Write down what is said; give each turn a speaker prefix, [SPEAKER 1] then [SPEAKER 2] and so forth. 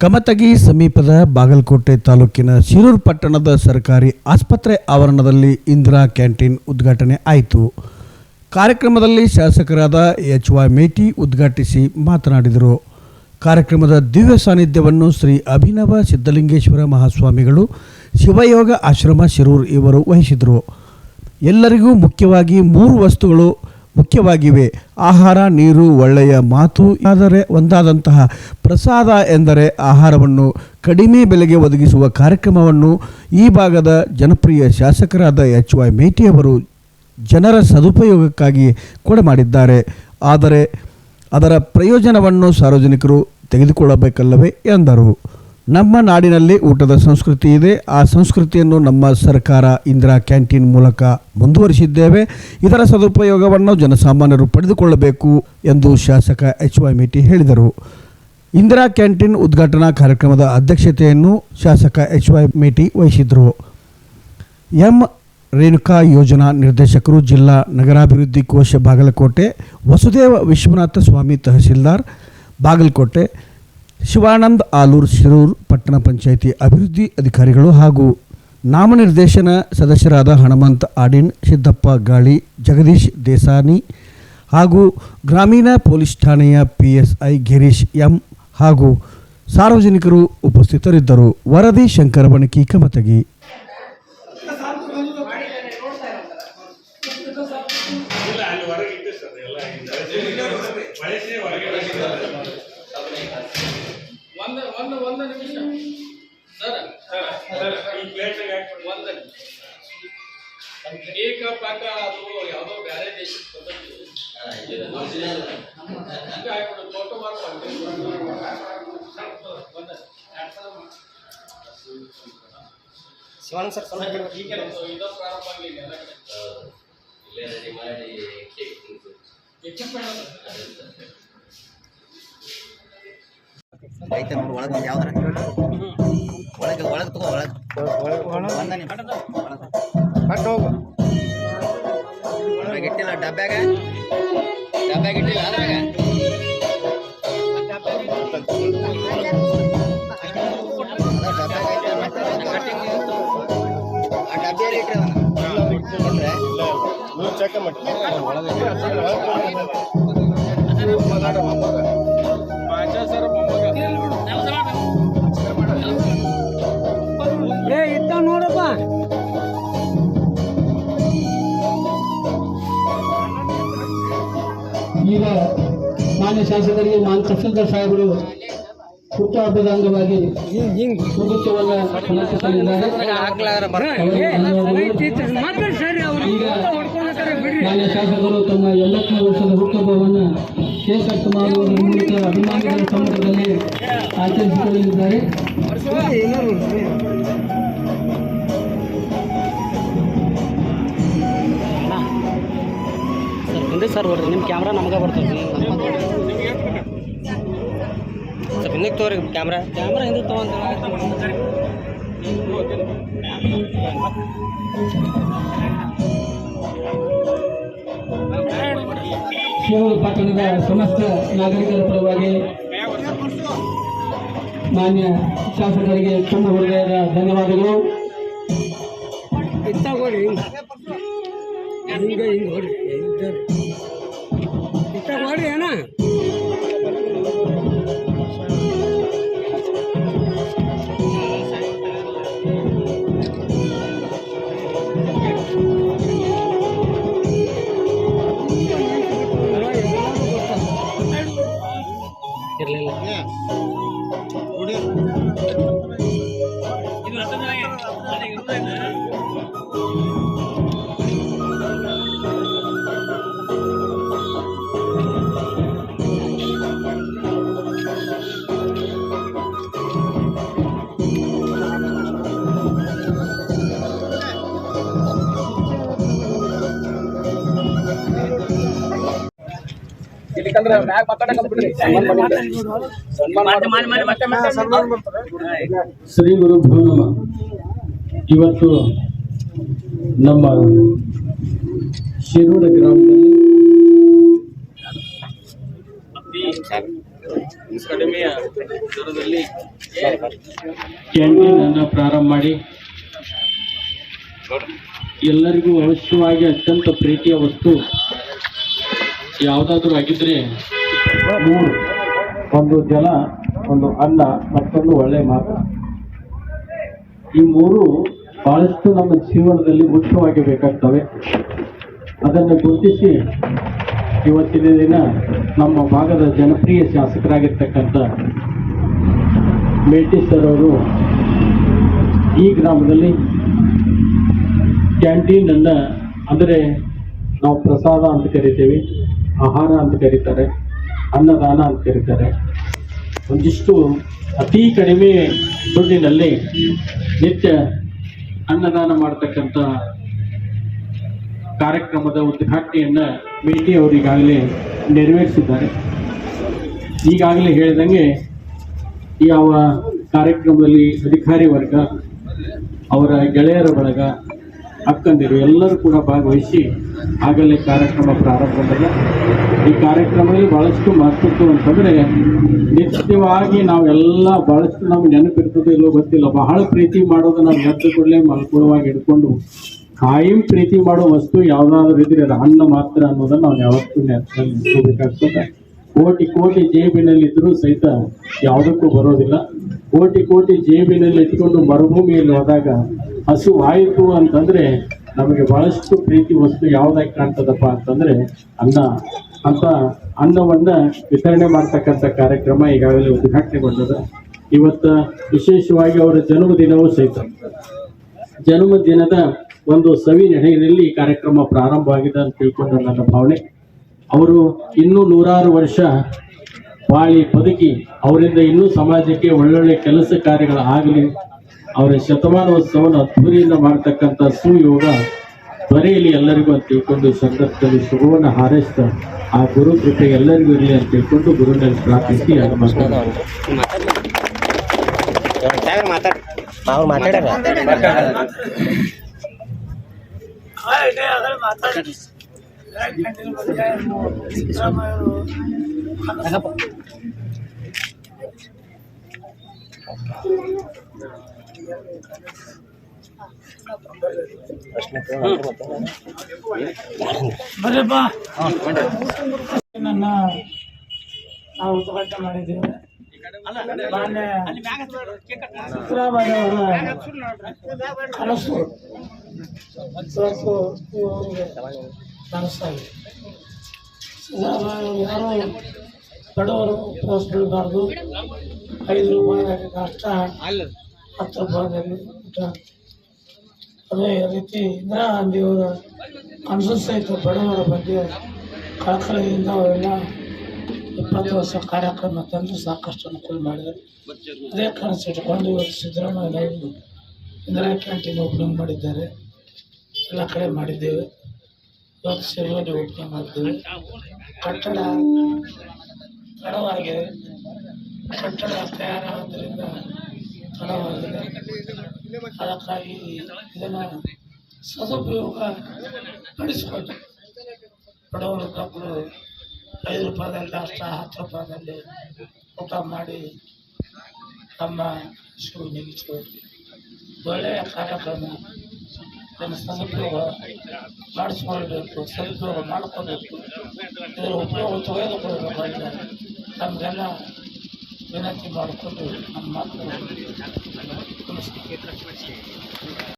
[SPEAKER 1] ಕಮತಗಿ ಸಮೀಪದ ಬಾಗಲಕೋಟೆ ತಾಲೂಕಿನ ಶಿರೂರು ಪಟ್ಟಣದ ಸರ್ಕಾರಿ ಆಸ್ಪತ್ರೆ ಆವರಣದಲ್ಲಿ ಇಂದಿರಾ ಕ್ಯಾಂಟೀನ್ ಉದ್ಘಾಟನೆ ಆಯಿತು. ಕಾರ್ಯಕ್ರಮದಲ್ಲಿ ಶಾಸಕರಾದ ಎಚ್ ವೈ ಮೇಟಿ ಉದ್ಘಾಟಿಸಿ ಮಾತನಾಡಿದರು. ಕಾರ್ಯಕ್ರಮದ ದಿವ್ಯ ಸಾನ್ನಿಧ್ಯವನ್ನು ಶ್ರೀ ಅಭಿನವ ಸಿದ್ಧಲಿಂಗೇಶ್ವರ ಮಹಾಸ್ವಾಮಿಗಳು, ಶಿವಯೋಗ ಆಶ್ರಮ ಶಿರೂರು ಇವರು ವಹಿಸಿದರು. ಎಲ್ಲರಿಗೂ ಮುಖ್ಯವಾಗಿ ಮೂರು ವಸ್ತುಗಳು ಮುಖ್ಯವಾಗಿವೆ. ಆಹಾರ, ನೀರು, ಒಳ್ಳೆಯ ಮಾತು ಆದರೆ ಒಂದಾದಂತಹ ಪ್ರಸಾದ ಎಂದರೆ ಆಹಾರವನ್ನು ಕಡಿಮೆ ಬೆಲೆಗೆ ಒದಗಿಸುವ ಕಾರ್ಯಕ್ರಮವನ್ನು ಈ ಭಾಗದ ಜನಪ್ರಿಯ ಶಾಸಕರಾದ ಎಚ್ ವೈ ಮೇಟಿಯವರು ಜನರ ಸದುಪಯೋಗಕ್ಕಾಗಿ ಕೊಡಮಾಡಿದ್ದಾರೆ ಆದರೆ ಅದರ ಪ್ರಯೋಜನವನ್ನು ಸಾರ್ವಜನಿಕರು ತೆಗೆದುಕೊಳ್ಳಬೇಕಲ್ಲವೇ ಎಂದರು. ನಮ್ಮ ನಾಡಿನಲ್ಲಿ ಊಟದ ಸಂಸ್ಕೃತಿ ಇದೆ. ಆ ಸಂಸ್ಕೃತಿಯನ್ನು ನಮ್ಮ ಸರ್ಕಾರ ಇಂದಿರಾ ಕ್ಯಾಂಟೀನ್ ಮೂಲಕ ಮುಂದುವರಿಸಿದ್ದೇವೆ. ಇದರ ಸದುಪಯೋಗವನ್ನು ಜನಸಾಮಾನ್ಯರು ಪಡೆದುಕೊಳ್ಳಬೇಕು ಎಂದು ಶಾಸಕ ಎಚ್ ವೈ ಮೇಟಿ ಹೇಳಿದರು. ಇಂದಿರಾ ಕ್ಯಾಂಟೀನ್ ಉದ್ಘಾಟನಾ ಕಾರ್ಯಕ್ರಮದ ಅಧ್ಯಕ್ಷತೆಯನ್ನು ಶಾಸಕ ಎಚ್ ವೈ ಮೇಟಿ ವಹಿಸಿದರು. ಎಂ. ರೇಣುಕಾ ಯೋಜನಾ ನಿರ್ದೇಶಕರು ಜಿಲ್ಲಾ ನಗರಾಭಿವೃದ್ಧಿ ಕೋಶ ಬಾಗಲಕೋಟೆ, ವಸುದೇವ ವಿಶ್ವನಾಥ ಸ್ವಾಮಿ ತಹಸೀಲ್ದಾರ್ ಬಾಗಲಕೋಟೆ ಶಿವಾನಂದ್ ಆಲೂರ್ ಶಿರೂರ್ ಪಟ್ಟಣ ಪಂಚಾಯಿತಿ ಅಭಿವೃದ್ಧಿ ಅಧಿಕಾರಿಗಳು ಹಾಗೂ ನಾಮನಿರ್ದೇಶನ ಸದಸ್ಯರಾದ ಹನುಮಂತ ಆಡಿನ್, ಸಿದ್ದಪ್ಪ ಗಾಳಿ, ಜಗದೀಶ್ ದೇಸಾನಿ ಹಾಗೂ ಗ್ರಾಮೀಣ ಪೊಲೀಸ್ ಠಾಣೆಯ P S I Girish M ಹಾಗೂ ಸಾರ್ವಜನಿಕರು ಉಪಸ್ಥಿತರಿದ್ದರು. ವರದಿ ಶಂಕರ ಬಣಕಿ ಕಮತಗಿ.
[SPEAKER 2] ಒಂದು ಒಂದು ನಿಮಿಷ. ಸರ್
[SPEAKER 3] ಸರ್ ಈ ಪ್ಲೇಟ್
[SPEAKER 2] ಒಂದು ಏಕ ಪಾಕ ಅದು ಯಾವುದೋ ಬೇರೆ ದೇಶಕ್ಕೆ ಬಂದದ್ದು. ಇದು ನಮ್ಮ ದೇಶ. ಹಂಗೆ ಆಗ್ಬಿಡು, ಫೋಟೋ ಮಾಡ್ಕೊಂಡು.
[SPEAKER 4] ಶಿವಾನಂದ್ ಸರ್ ಸ್ವಲ್ಪ ಬಿಡು.
[SPEAKER 2] ಈಗ ಇದು ಪ್ರಾರಂಭ ಆಗಲಿ ಎಲ್ಲ ಕಡೆ.
[SPEAKER 5] ಇಲ್ಲೇ ರೆಡಿ ಮಾಡಿ ಕೇಕ್
[SPEAKER 2] ಎಕ್ವಿಪ್ಮೆಂಟ್
[SPEAKER 4] ಐತೆ ನೋಡು ಒಳಗೆ ಒಂದು ಯಾವ್ದಾರ ಒಳಗೆ ಒಳಗೆ ತಗೋ ಒಳಗೆ ಒಂದ ನಿಮಿಷ ಒಳಗೆ ಇಟ್ಟಿಲ್ಲ ಡಬ್ಬ್ಯಾಗ ಡಬ್ಬ್ಯಾಗ ಇಟ್ಟಿಲ್ಲ ಅದ್ರಾಗ ಅದ ಡಬ್ಬ್ಯಾಗ ಐತೆ
[SPEAKER 6] ಮಾನ್ಯ ಶಾಸಕರಿಗೆ ಮಾನ್ಯ ತಹಸೀಲ್ದಾರ್ ಸಾಹೇಬರು ಹುಟ್ಟುಹಬ್ಬದ ಅಂಗವಾಗಿ. ಮಾನ್ಯ ಶಾಸಕರು ತಮ್ಮ ಎಂಬತ್ತನೇ ವರ್ಷದ ಹುಟ್ಟುಹಬ್ಬವನ್ನು ಕೇಕ್ ಕುಮಾರ್ ಮಾಡುವುದರ ಮೂಲಕ ಅಭಿಮಾನಿಗಳ ಸಮ್ಮುಖದಲ್ಲಿ ಆಚರಿಸಿಕೊಳ್ಳಲಿದ್ದಾರೆ
[SPEAKER 4] ಸರ್ ಬರ್ರಿ. ನಿಮ್ಮ ಕ್ಯಾಮ್ರಾ ನಮ್ಗೆ ಬರ್ತದೆ. ಹಿಂದಕ್ಕೆ ತೋರಿ ಕ್ಯಾಮ್ರಾ? ಕ್ಯಾಮ್ರಾ ಹಿಂದಕ್ಕೆ ತಗೊಂತ
[SPEAKER 6] ಪಟ್ಟಣದ ಸಮಸ್ತ ನಾಗರಿಕರ ಪರವಾಗಿ ಮಾನ್ಯ ಶಾಸಕರಿಗೆ ತುಂಬ ಹೃದಯದ ಧನ್ಯವಾದಗಳು. ಈಗ ಹಿಂಗೆ. ಹಿಂಗೆ ಹೊಡಿ ಅಣ್ಣ
[SPEAKER 4] ಇರಲಿಲ್ಲ
[SPEAKER 2] ಇಲ್ಲಿಕಂದ್ರೆ ಮ್ಯಾಗ ಮಾತಾಡಕ್ ಬಿಡ್ರಿ
[SPEAKER 6] ಶ್ರೀ ಗುರು ಭೂ ನಮಃ. ಇವತ್ತು ನಮ್ಮ ಶಿರೂರ ಗ್ರಾಮದಲ್ಲಿ
[SPEAKER 2] ಕಡಿಮೆಯ ದರದಲ್ಲಿ ಪ್ರಾರಂಭ ಮಾಡಿ. ಎಲ್ಲರಿಗೂ ಅವಶ್ಯವಾಗಿ ಅತ್ಯಂತ ಪ್ರೀತಿಯ ವಸ್ತು ಯಾವುದಾದ್ರೂ ಆಗಿದ್ರೆ ಮೂರು. ಒಂದು ಜನ, ಒಂದು ಅನ್ನ, ಮತ್ತೊಂದು ಒಳ್ಳೆಯ ಮಾತು ಈ ಮೂರು ಬಹಳಷ್ಟು ನಮ್ಮ ಜೀವನದಲ್ಲಿ ಮುಖ್ಯವಾಗಿ ಬೇಕಾಗ್ತವೆ. ಅದನ್ನು ಗುರುತಿಸಿ ಇವತ್ತಿನ ದಿನ ನಮ್ಮ ಭಾಗದ ಜನಪ್ರಿಯ ಶಾಸಕರಾಗಿರ್ತಕ್ಕಂಥ ಮೇಟಿ ಸರ್ ಅವರು ಈ ಗ್ರಾಮದಲ್ಲಿ ಕ್ಯಾಂಟೀನ್ ಅನ್ನ ಅಂದರೆ ನಾವು ಪ್ರಸಾದ ಅಂತ ಕರಿತೀವಿ, ಆಹಾರ ಅಂತ ಕರೀತಾರೆ, ಅನ್ನದಾನ ಅಂತ ಕರೀತಾರೆ. ಒಂದಿಷ್ಟು ಅತಿ ಕಡಿಮೆ ದುಡ್ಡಿನಲ್ಲಿ ನಿತ್ಯ ಅನ್ನದಾನ ಮಾಡ್ತಕ್ಕಂಥ ಕಾರ್ಯಕ್ರಮದ ಉದ್ಘಾಟನೆಯನ್ನ ಮೇಟಿ ಅವರು ಈಗಾಗಲೇ ನೆರವೇರಿಸಿದ್ದಾರೆ. ಈಗಾಗಲೇ ಹೇಳಿದಂಗೆ ಯಾವ ಕಾರ್ಯಕ್ರಮದಲ್ಲಿ ಅಧಿಕಾರಿ ವರ್ಗ, ಅವರ ಗೆಳೆಯರ ಬಳಗ ಅಕ್ಕಂದಿರು ಎಲ್ಲರೂ ಕೂಡ ಭಾಗವಹಿಸಿ ಆಗಲೇ ಕಾರ್ಯಕ್ರಮ ಪ್ರಾರಂಭದಾಗ ಈ ಕಾರ್ಯಕ್ರಮದಲ್ಲಿ ಬಹಳಷ್ಟು ಮಹತ್ವದ್ದು ಅಂತಂದರೆ ನಿತ್ಯವಾಗಿ ನಾವೆಲ್ಲ ಬಹಳಷ್ಟು ನಮ್ಗೆ ನೆನಪಿರ್ತದೆ ಇಲ್ಲೋ ಗೊತ್ತಿಲ್ಲ. ಬಹಳ ಪ್ರೀತಿ ಮಾಡೋದು ನಾವು ಎದ್ದು ಕೂಡಲೇ ಮಲ್ಕೊಳ್ಳುವಾಗ ಇಟ್ಕೊಂಡು ಕಾಯಂ ಪ್ರೀತಿ ಮಾಡೋ ವಸ್ತು ಯಾವುದಾದ್ರೂ ಇದ್ರೆ ಅದು ಅನ್ನ ಮಾತ್ರ ಅನ್ನೋದನ್ನು ನಾವು ಯಾವತ್ತೂ ನೆನಪಲ್ಲಿ ಇಟ್ಕೋಬೇಕಾಗ್ತದೆ ಕೋಟಿ ಕೋಟಿ ಜೇಬಿನಲ್ಲಿ ಇದ್ರೂ ಸಹಿತ ಯಾವುದಕ್ಕೂ ಬರೋದಿಲ್ಲ. ಕೋಟಿ ಕೋಟಿ ಜೇಬಿನಲ್ಲಿ ಇಟ್ಕೊಂಡು ಮರುಭೂಮಿಯಲ್ಲಿ ಹೋದಾಗ ಹಸು ಆಯಿತು ಅಂತಂದ್ರೆ ನಮಗೆ ಬಹಳಷ್ಟು ಪ್ರೀತಿ ವಸ್ತು ಯಾವುದಾಗಿ ಕಾಣ್ತದಪ್ಪ ಅಂತಂದ್ರೆ ಅನ್ನ. ಅಂತ ಅನ್ನವನ್ನು ವಿತರಣೆ ಮಾಡ್ತಕ್ಕಂಥ ಕಾರ್ಯಕ್ರಮ ಈಗಾಗಲೇ ಉದ್ಘಾಟನೆಗೊಂಡದ. ಇವತ್ತ ವಿಶೇಷವಾಗಿ ಅವರ ಜನ್ಮದಿನವೂ ಸಹಿತ. ಜನ್ಮದಿನದ ಒಂದು ಸವಿ ನೆನೆಯಲ್ಲಿ ಈ ಕಾರ್ಯಕ್ರಮ ಪ್ರಾರಂಭವಾಗಿದೆ ಅಂತ ತಿಳ್ಕೊಂಡು ನನ್ನ ಭಾವನೆ. ಅವರು ಇನ್ನೂ ನೂರಾರು ವರ್ಷ ಬಾಳಿ ಬದುಕಿ ಅವರಿಂದ ಇನ್ನೂ ಸಮಾಜಕ್ಕೆ ಒಳ್ಳೊಳ್ಳೆ ಕೆಲಸ ಕಾರ್ಯಗಳು ಆಗಲಿ ಅವರ ಶತಮಾನೋತ್ಸವವನ್ನು ಅದ್ಧೂರಿಯಿಂದ ಮಾಡ್ತಕ್ಕಂಥ ಸುಯೋಗ ದೊರೆಯಲಿ ಎಲ್ಲರಿಗೂ ಅಂತ ತಿಳ್ಕೊಂಡು ಸಂದರ್ಭದಲ್ಲಿ ಶುಭವನ್ನು ಹಾರೈಸ್ತಾ ಆ ಗುರು ಕೃಪೆ ಎಲ್ಲರಿಗೂ ಇರಲಿ ಅಂತ ತಿಳ್ಕೊಂಡು ಗುರುನಲ್ಲಿ ಪ್ರಾರ್ಥಿಸಿ ಅದು
[SPEAKER 7] ನನ್ನ ನಾವು ಉದ್ಘಾಟನೆ ಮಾಡಿದ್ದೇವೆ. ಮಾನ್ಯ ಕನಸು. ಕಾಣಿಸ್ತಾ ಇದೆ ಸಿದ್ದರಾಮಯ್ಯ ಯಾರು ಬಡವರು ಉಪವಾಸ ಬೀಳಬಾರ್ದು ಐದು ರೂಪಾಯಿ ನಾಷ್ಟ ಹತ್ತು ಭಾಗದಲ್ಲಿ ಅದೇ ರೀತಿ ಇಂದಿರಾ ಗಾಂಧಿಯವರ ಸಹಿತ ಬಡವರ ಬಗ್ಗೆ ಕಳಕಳಿಯಿಂದ ಅವರೆಲ್ಲ ಇಪ್ಪತ್ತು ವರ್ಷ ಕಾರ್ಯಕ್ರಮ ತಂದು ಸಾಕಷ್ಟು ಅನುಕೂಲ ಮಾಡಿದರು. ಅದೇ ಕನಸು ಇಟ್ಕೊಂಡು ಇವತ್ತು ಸಿದ್ದರಾಮಯ್ಯನವರು ಇಂದಿರಾ ಕ್ಯಾಂಟೀನ್ ಓಪನಿಂಗ್ ಮಾಡಿದ್ದಾರೆ. ಎಲ್ಲ ಕಡೆ ಮಾಡಿದ್ದೇವೆ. ಇವತ್ತು ಸಿರಿಯಲ್ಲಿ ಓಪನಿಂಗ್ ಮಾಡಿದ್ದೇವೆ ಕಟ್ಟಡ ತಡವಾಗಿದೆ ಕಟ್ಟಡ ತಯಾರಾಗೋದ್ರಿಂದ ತಡವಾಗಿದೆ ಅದಕ್ಕಾಗಿ ಇದನ್ನು ಸದುಪಯೋಗ ಪಡಿಸಿಕೊಂಡು ಬಡವರು ತಪ್ಪಲು ಐದು ರೂಪಾಯಿದಲ್ಲಿ ಅಷ್ಟ ಹತ್ತು ರೂಪಾಯಿದಲ್ಲಿ ಊಟ ಮಾಡಿ ತಮ್ಮ ಶುರು ಮುಗಿಸ್ಬೋದು ಒಳ್ಳೆಯ ಕಾರ್ಯಕ್ರಮ ಇದನ್ನು ಸದುಪಯೋಗ ಮಾಡಿಸ್ಕೊಳ್ಬೇಕು ಸದುಪಯೋಗ ಮಾಡಿಕೊಳ್ಬೇಕು. ಇದರ ಉಪಯೋಗ ತೆಗೆದುಕೊಳ್ಬೇಕು ಅಂತ ನಮಗೆಲ್ಲ ವಿನಂತಿ ಮಾಡಿಕೊಂಡು ನಮ್ಮ ಮಾತು ಮುಗಿಸ್ತೀನಿ.